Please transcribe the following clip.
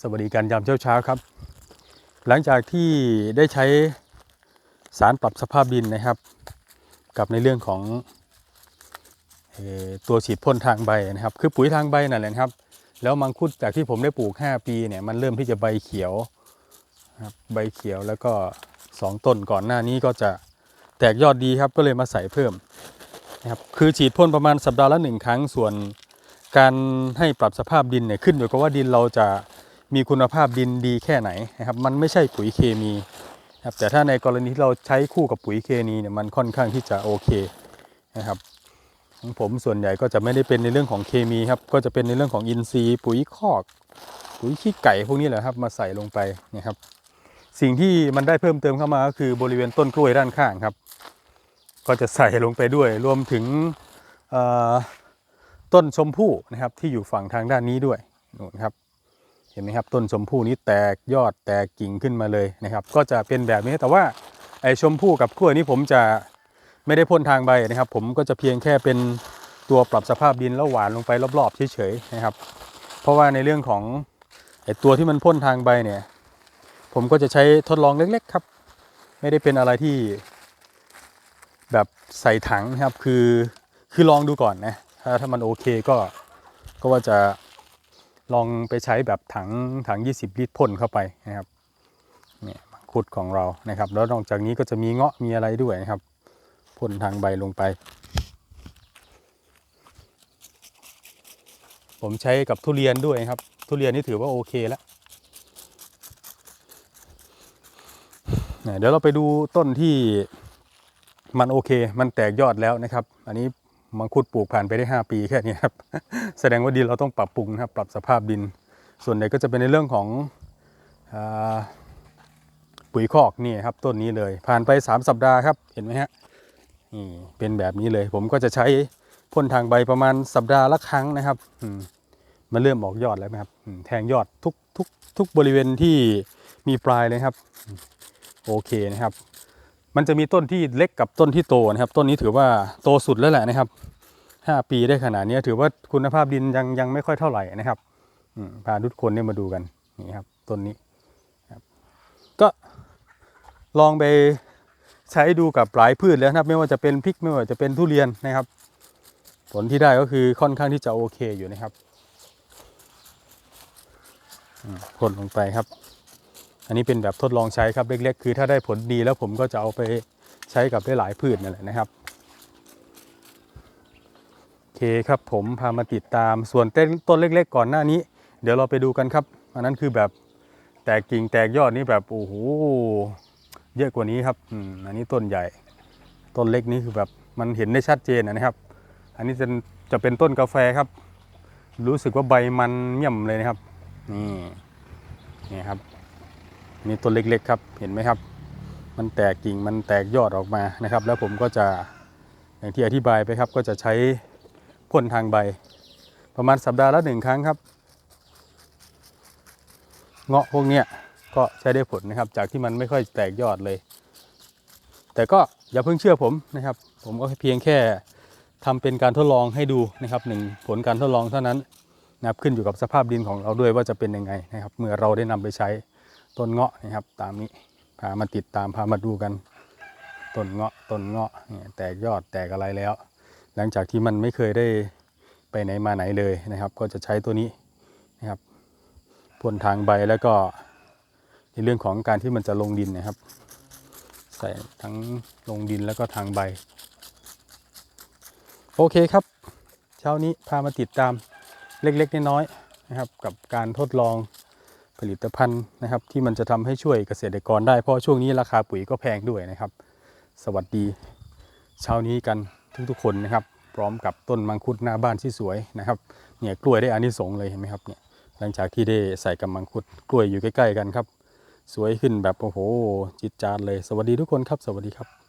สวัสดีการยามเช้าเช้าครับ หลังจากที่ได้ใช้สารปรับสภาพดินนะครับ กับในเรื่องของตัวฉีดพ่นทางใบนะครับ คือปุ๋ยทางใบนั่นแหละครับ แล้วมังคุดจากที่ผมได้ปลูก 5 ปีเนี่ยมันเริ่มที่จะใบเขียวครับใบเขียวแล้วก็ 2 ต้นก่อนหน้านี้ก็จะแตกยอดดีครับก็เลยมาใส่เพิ่มนะครับคือฉีดพ่นประมาณสัปดาห์ละหนึ่งครั้งส่วนการให้ปรับสภาพดินเนี่ยขึ้นอยู่กับว่าดินเราจะ มีคุณภาพดินดีแค่ไหนนะครับมันไม่ใช่ปุ๋ยเคมีนะครับแต่ถ้าในกรณีที่เราใช้คู่กับปุ๋ยเคมีเนี่ยมันค่อนข้างที่จะโอเคนะครับของผมส่วนใหญ่ก็จะไม่ได้เป็นในเรื่องของเคมีครับก็จะเป็นในเรื่องของอินทรีย์ ปุ๋ยคอก ปุ๋ยขี้ไก่พวกนี้แหละครับมาใส่ลงไปนะครับสิ่งที่มันได้เพิ่มเติมเข้ามาก็คือบริเวณต้นกล้วยด้านข้างครับ ก็จะใส่ลงไปด้วย รวมถึงต้นชมพู่นะครับที่อยู่ฝั่งทางด้านนี้ด้วยนู่นครับ เห็นไหมครับต้นชมพู่นี้แตกยอดแตกกิ่งขึ้นมาเลยนะครับ ก็จะเป็นแบบนี้แต่ว่าไอ้ชมพู่กับกล้วยนี้ผมจะไม่ได้พ่นทางใบนะครับ ผมก็จะเพียงแค่เป็นตัวปรับสภาพดินแล้วหวานลงไปรอบๆเฉยๆนะครับ เพราะว่าในเรื่องของไอ้ตัวที่มันพ่นทางใบเนี่ย ผมก็จะใช้ทดลองเล็ก ๆ ครับ ไม่ได้เป็นอะไรที่แบบใส่ถังนะครับคือคือลองดูก่อนนะถ้าถ้ามันโอเคก็ก็ว่าจะ ลองไปใช้แบบถังถัง 20 ลิตรพ่นเข้าไปนะครับเนี่ยคุดของเรานะครับ แล้วนอกจากนี้ก็จะมีเงาะมีอะไรด้วยนะครับพ่นทางใบลงไป ผมใช้กับทุเรียนด้วยครับ ทุเรียนนี่ถือว่าโอเคแล้วเดี๋ยวเราไปดูต้นที่มันโอเค มันแตกยอดแล้วนะครับ อันนี้ มังคุดปลูกผ่านไปได้ 5 ปีแค่นี้ครับ แสดงว่าดินเราต้องปรับปรุงนะครับ ปรับสภาพดิน ส่วนใหญ่ก็จะเป็นในเรื่องของอปุ๋ยคอกนี่ครับต้นนี้เลย ผ่านไป 3 สัปดาห์ครับเห็นไหมฮะนี่เป็นแบบนี้เลย ผมก็จะใช้พ่นทางใบประมาณสัปดาห์ละครั้งนะครับมันเริ่มออกยอดแล้วนะครับแทงยอดทุกทุกทุกบริเวณที่มีปลายเลยครับ โอเคนะครับ มันจะมีต้นที่เล็กกับต้นที่โตนะครับ ต้นนี้ถือว่าโตสุดแล้วแหละนะครับห้าปีได้ขนาดนี้ถือว่าคุณภาพดินยังยังไม่ค่อยเท่าไหร่นะครับพาทุกคนเนี่ยมาดูกันนี่ครับต้นนี้ครับก็ลองไปใช้ดูกับหลายพืชแล้วนะครับ ไม่ว่าจะเป็นพริกไม่ว่าจะเป็นทุเรียนนะครับ ผลที่ได้ก็คือค่อนข้างที่จะโอเคอยู่นะครับอืมพ่นลงไปครับ อันนี้เป็นแบบทดลองใช้ครับเล็กๆ คือถ้าได้ผลดีแล้วผมก็จะเอาไปใช้กับได้หลายพืชนั่นแหละนะครับโอเคครับผมพามาติดตามส่วนต้นต้นเล็ก ๆ ก่อนหน้านี้ เดี๋ยวเราไปดูกันครับ อันนั้นคือแบบแตกกิ่งแตกยอดนี่แบบโอ้โหเยอะกว่านี้ครับอันนี้ต้นใหญ่ ต้นเล็กนี่คือแบบมันเห็นได้ชัดเจนนะครับ อันนี้จะจะเป็นต้นกาแฟครับ รู้สึกว่าใบมันเมี่ยมเลยนะครับ นี่นี่ครับ นี่ต้นเล็กๆครับเห็นไหมครับ มันแตกกิ่งมันแตกยอดออกมานะครับ แล้วผมก็จะอย่างที่อธิบายไปครับ ก็จะใช้พ่นทางใบ ประมาณสัปดาห์ละหนึ่งครั้งครับ เงาะพวกเนี้ยก็ใช้ได้ผลนะครับ จากที่มันไม่ค่อยแตกยอดเลย แต่ก็อย่าเพิ่งเชื่อผมนะครับ ผมก็เพียงแค่ทำเป็นการทดลองให้ดูนะครับหนึ่งผลการทดลองเท่านั้นนะครับขึ้นอยู่กับสภาพดินของเราด้วยว่าจะเป็นยังไงนะครับ เมื่อเราได้นำไปใช้ ต้นเงาะนะครับ ตามนี้พามาติดตามพามาดูกันต้นเงาะต้นเงาะเนี่ยแตกยอดแตกอะไรแล้ว หลังจากที่มันไม่เคยได้ไปไหนมาไหนเลยนะครับ ก็จะใช้ตัวนี้นะครับพ่นทางใบแล้วก็ในเรื่องของการที่มันจะลงดินนะครับ ใส่ทั้งลงดินแล้วก็ทางใบ โอเคครับ เช้านี้พามาติดตามเล็กๆน้อยๆนะครับ กับการทดลอง ผลิตภัณฑ์นะครับ ที่มันจะทำให้ช่วยเกษตรกรได้เพราะช่วงนี้ราคาปุ๋ยก็แพงด้วยนะครับ สวัสดี เช้านี้กันทุกๆคนนะครับ พร้อมกับต้นมังคุดหน้าบ้านที่สวยนะครับเนี่ยกล้วยได้อานิสงส์เลยเห็นไหมครับเนี่ยหลังจากที่ได้ใส่กับมังคุดกล้วยอยู่ใกล้ ๆ กันครับ สวยขึ้นแบบโอ้โหจิตจาดเลย สวัสดีทุกคนครับ สวัสดีครับ